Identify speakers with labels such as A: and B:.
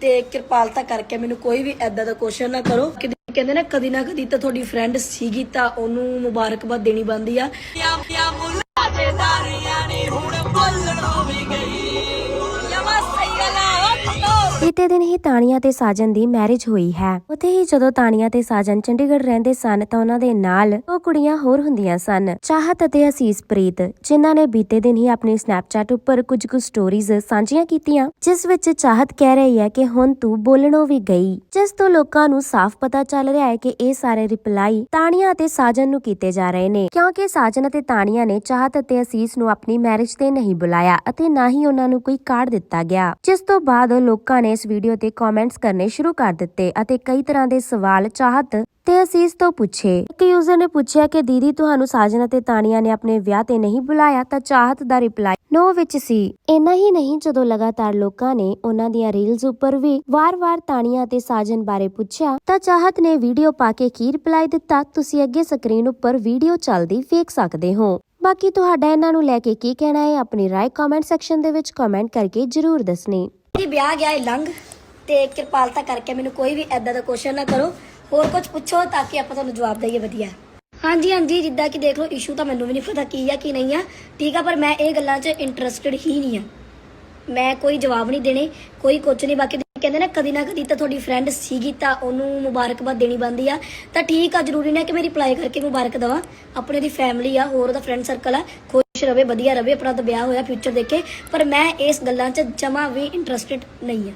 A: ਤੇ ਕਿਰਪਾਲਤਾ ਕਰਕੇ ਮੈਨੂੰ ਕੋਈ ਵੀ ਐਦਾਂ ਦਾ ਕੁਐਸਚਨ ਨਾ ਕਰੋ। ਕਿ ਕਹਿੰਦੇ ਨਾ, ਕਦੀ ਨਾ ਕਦੀ ਤਾਂ ਤੁਹਾਡੀ ਫਰੈਂਡ ਸੀਗੀ ਤਾਂ ਉਹਨੂੰ ਮੁਬਾਰਕਬਾਦ ਦੇਣੀ ਬੰਦੀ ਆ।
B: ਬੀਤੇ ਦਿਨ ਹੀ ਤਾਨੀਆ ਤੇ ਸਾਜਨ ਦੀ ਮੈਰਿਜ ਹੋਈ ਹੈ। ਉੱਥੇ ਹੀ ਜਦੋਂ ਤਾਨੀਆ ਤੇ ਸਾਜਨ ਚੰਡੀਗੜ੍ਹ ਰਹਿੰਦੇ ਸਨ ਤਾਂ ਉਹਨਾਂ ਦੇ ਨਾਲ ਉਹ ਕੁੜੀਆਂ ਹੋਰ ਹੁੰਦੀਆਂ ਸਨ, ਚਾਹਤ ਅਤੇ ਅਸੀਸ ਪ੍ਰੀਤ, ਜਿਨ੍ਹਾਂ ਨੇ ਬੀਤੇ ਦਿਨ ਹੀ ਆਪਣੀ ਸਨੈਪਚੈਟ ਉੱਪਰ ਕੁਝ ਕੁ ਸਟੋਰੀਜ਼ ਸਾਂਝੀਆਂ ਕੀਤੀਆਂ, ਜਿਸ ਵਿੱਚ ਚਾਹਤ ਕਹਿ ਰਹੀ ਹੈ ਕਿ ਹੁਣ ਤੂੰ ਬੋਲਣੋਂ ਵੀ ਗਈ। ਜਿਸ ਤੋਂ ਲੋਕਾਂ ਨੂੰ ਸਾਫ਼ ਪਤਾ ਚੱਲ ਰਿਹਾ ਹੈ ਕਿ ਇਹ ਸਾਰੇ ਰਿਪਲਾਈ ਤਾਨੀਆ ਅਤੇ ਸਾਜਨ ਨੂੰ ਕੀਤੇ ਜਾ ਰਹੇ ਨੇ, ਕਿਉਂਕਿ ਸਾਜਨ ਅਤੇ ਤਾਨੀਆ ਨੇ ਚਾਹਤ ਅਤੇ ਅਸੀਸ ਨੂੰ ਆਪਣੀ ਮੈਰਿਜ ਤੇ ਨਹੀਂ ਬੁਲਾਇਆ ਅਤੇ ਨਾ ਹੀ ਉਹਨਾਂ ਨੂੰ ਕੋਈ ਕਾਰਡ ਦਿੱਤਾ ਗਿਆ। ਜਿਸ ਤੋਂ ਬਾਅਦ ਲੋਕਾਂ ਨੇ ਇਸ ਵੀਡੀਓ ਤੇ ਕਮੈਂਟਸ ਕਰਨੇ ਸ਼ੁਰੂ ਕਰ ਦਿੱਤੇ ਅਤੇ ਕਈ ਤਰ੍ਹਾਂ ਦੇ ਸਵਾਲ, ਚਾਹਤ ਤੇ ਅਸੀਸ ਤੋਂ ਪੁੱਛੇ। ਇੱਕ ਯੂਜ਼ਰ ਨੇ ਪੁੱਛਿਆ ਕਿ, ਦੀਦੀ, ਤੁਹਾਨੂੰ ਸਾਜਨ ਅਤੇ ਤਾਨੀਆ ਨੇ ਆਪਣੇ ਵਿਆਹ ਤੇ ਨਹੀਂ ਬੁਲਾਇਆ ਤਾਂ ਚਾਹਤ ਦਾ ਰਿਪਲਾਈ ਨੋ ਵਿੱਚ ਸੀ। ਇੰਨਾ ਹੀ ਨਹੀਂ, ਜਦੋਂ ਲਗਾਤਾਰ ਲੋਕਾਂ ਨੇ ਉਹਨਾਂ ਦੀਆਂ ਰੀਲਸ ਉੱਪਰ ਵੀ ਵਾਰ-ਵਾਰ ਤਾਨੀਆ ਤੇ ਸਾਜਨ ਬਾਰੇ ਪੁੱਛਿਆ, ਤਾਂ ਚਾਹਤ ਨੇ ਵੀਡੀਓ ਪਾ ਕੇ ਕੀ ਰਿਪਲਾਈ ਦਿੱਤਾ? ਤੁਸੀਂ ਅੱਗੇ ਸਕਰੀਨ ਉੱਪਰ ਵੀਡੀਓ ਚੱਲਦੀ ਵੇਖ ਸਕਦੇ ਹੋ। ਬਾਕੀ ਤੁਹਾਡਾ ਇਹਨਾਂ ਨੂੰ ਲੈ ਕੇ ਕੀ ਕਹਿਣਾ ਹੈ, ਆਪਣੀ ਰਾਏ ਕਮੈਂਟ ਸੈਕਸ਼ਨ ਦੇ ਵਿੱਚ ਕਮੈਂਟ ਕਰਕੇ ਜਰੂਰ ਦੱਸਣੀ।
A: ਜੀ ਵਿਆਹ ਗਿਆ ਹੈ ਲੰਘ ਤੇ ਕਿਰਪਾਲਤਾ ਕਰਕੇ ਮੈਨੂੰ ਕੋਈ ਵੀ ਐਦਾਂ ਦਾ ਕੁਐਸਚਨ ਨਾ ਕਰੋ। ਹੋਰ ਕੁਝ ਪੁੱਛੋ ਤਾਂ ਕਿ ਆਪਾਂ ਤੁਹਾਨੂੰ ਜਵਾਬ ਦਈਏ ਵਧੀਆ। ਹਾਂਜੀ ਹਾਂਜੀ, ਜਿੱਦਾਂ ਕਿ ਦੇਖ ਲਓ ਇਸ਼ੂ ਤਾਂ ਮੈਨੂੰ ਵੀ ਨਹੀਂ ਪਤਾ ਕੀ ਆ, ਕੀ ਨਹੀਂ ਆ। ਠੀਕ ਆ, ਪਰ ਮੈਂ ਇਹ ਗੱਲਾਂ 'ਚ ਇੰਟਰਸਟਿਡ ਹੀ ਨਹੀਂ ਆ। ਮੈਂ ਕੋਈ ਜਵਾਬ ਨਹੀਂ ਦੇਣੇ, ਕੋਈ ਕੁਝ ਨਹੀਂ। ਬਾਕੀ ਕਹਿੰਦੇ ਨਾ, ਕਦੀ ਨਾ ਕਦੀ ਤਾਂ ਤੁਹਾਡੀ ਫਰੈਂਡ ਸੀਗੀ ਤਾਂ ਉਹਨੂੰ ਮੁਬਾਰਕਬਾਦ ਦੇਣੀ ਬੰਦੀ ਆ। ਤਾਂ ਠੀਕ ਆ, ਜ਼ਰੂਰੀ ਨਹੀਂ ਕਿ ਮੈਂ ਰਿਪਲਾਈ ਕਰਕੇ ਮੁਬਾਰਕ ਦਵਾਂ। ਆਪਣੇ ਦੀ ਫੈਮਿਲੀ ਆ, ਹੋਰ ਉਹਦਾ ਫਰੈਂਡ ਸਰਕਲ ਆ ਖੁਸ਼ ਰਵੇ, ਵਧੀਆ ਰਵੇ, ਆਪਣਾ ਤਾਂ ਵਿਆਹ ਹੋਇਆ ਫਿਊਚਰ ਦੇਖੇ, ਪਰ ਮੈਂ ਇਸ ਗੱਲਾਂ 'ਚ ਜਮਾ ਵੀ ਇੰਟਰਸਟਿਡ ਨਹੀਂ ਆ